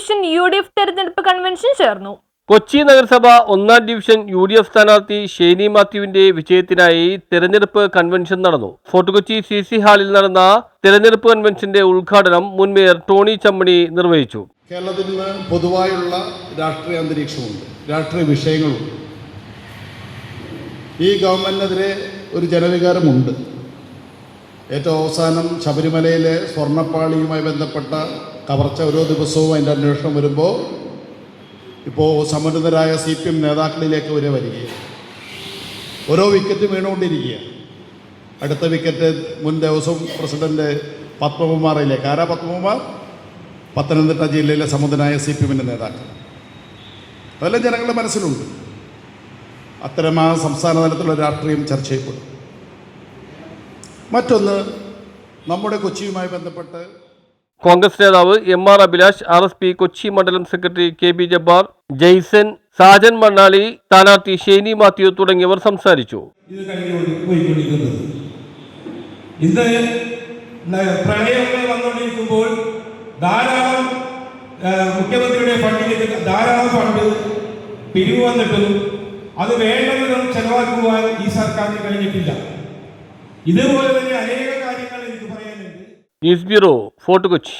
division U D F തെരഞ്ഞെടുപ്പ് convention ചേർന്നു. കൊച്ചി നഗരസഭ ഒന്നാം ഡിവിഷൻ യു ഡി എഫ് സ്ഥാനാർത്ഥി ഷെയ്നി മാത്യുവിന്റെ വിജയത്തിനായി തെരഞ്ഞെടുപ്പ് കൺവെൻഷൻ നടന്നു. ഫോർട്ട് കൊച്ചി സി സി ഹാളിൽ നടന്ന തെരഞ്ഞെടുപ്പ് കൺവെൻഷന്റെ ഉദ്ഘാടനം മുൻ മേയർ ടോണി ചമ്മണി നിർവഹിച്ചു. കേരളത്തിൽ നിന്ന് പൊതുവായുള്ള രാഷ്ട്രീയ അന്തരീക്ഷമുണ്ട്. രാഷ്ട്രീയ വിഷയങ്ങളുണ്ട്. ഈ ഗവൺമെന്റിനെതിരെ ഒരു ജനവികാരമുണ്ട്. ഏറ്റവും അവസാനം ശബരിമലയിലെ സ്വർണപ്പാളിയുമായി ബന്ധപ്പെട്ട കവർച്ച ഓരോ ദിവസവും അതിന്റെ അന്വേഷണം വരുമ്പോൾ ഇപ്പോൾ സമുന്നതരായ സി പി എം നേതാക്കളിലേക്ക് വരെ വരികയാണ്. ഓരോ വിക്കറ്റ് വീണുകൊണ്ടിരിക്കുകയാണ് അടുത്ത വിക്കറ്റ് മുൻ ദിവസം പ്രസിഡന്റ് പത്മകുമാറിലേക്ക് ആരാ പത്മകുമാർ പത്തനംതിട്ട ജില്ലയിലെ സമുദ്രനായ സി പി എമ്മിന്റെ നേതാക്കൾ. അതെല്ലാം ജനങ്ങളുടെ മനസ്സിലുണ്ട്. അത്തരം ആ സംസ്ഥാന തലത്തിലുള്ള രാഷ്ട്രീയം ചർച്ച ചെയ്യപ്പെടും. മറ്റൊന്ന് നമ്മുടെ കൊച്ചിയുമായി ബന്ധപ്പെട്ട് കോൺഗ്രസ് നേതാവ് M R Abhilash R S P Kochi മണ്ഡലം secretary K B Jabbar Jaison Sajan Mannali സ്ഥാനാർത്ഥി ഷെയ്നി മാത്യു തുടങ്ങിയവർ സംസാരിച്ചു. ഇന്ന് പ്രളയമൊക്കെ വന്നുകൊണ്ടിരിക്കുമ്പോൾ ധാരാളം മുഖ്യമന്ത്രിയുടെ ഫണ്ടിലേക്ക് ധാരാളം ഫണ്ട് പിരിവ് വന്നിട്ടും അത് വേണ്ട വിധം ചെലവാക്കുവാൻ ഈ സർക്കാരിന് കഴിഞ്ഞിട്ടില്ല. ഇതുപോലെ തന്നെ న్యూస్ బ్యూరో ఫోర్టుకొచ్చి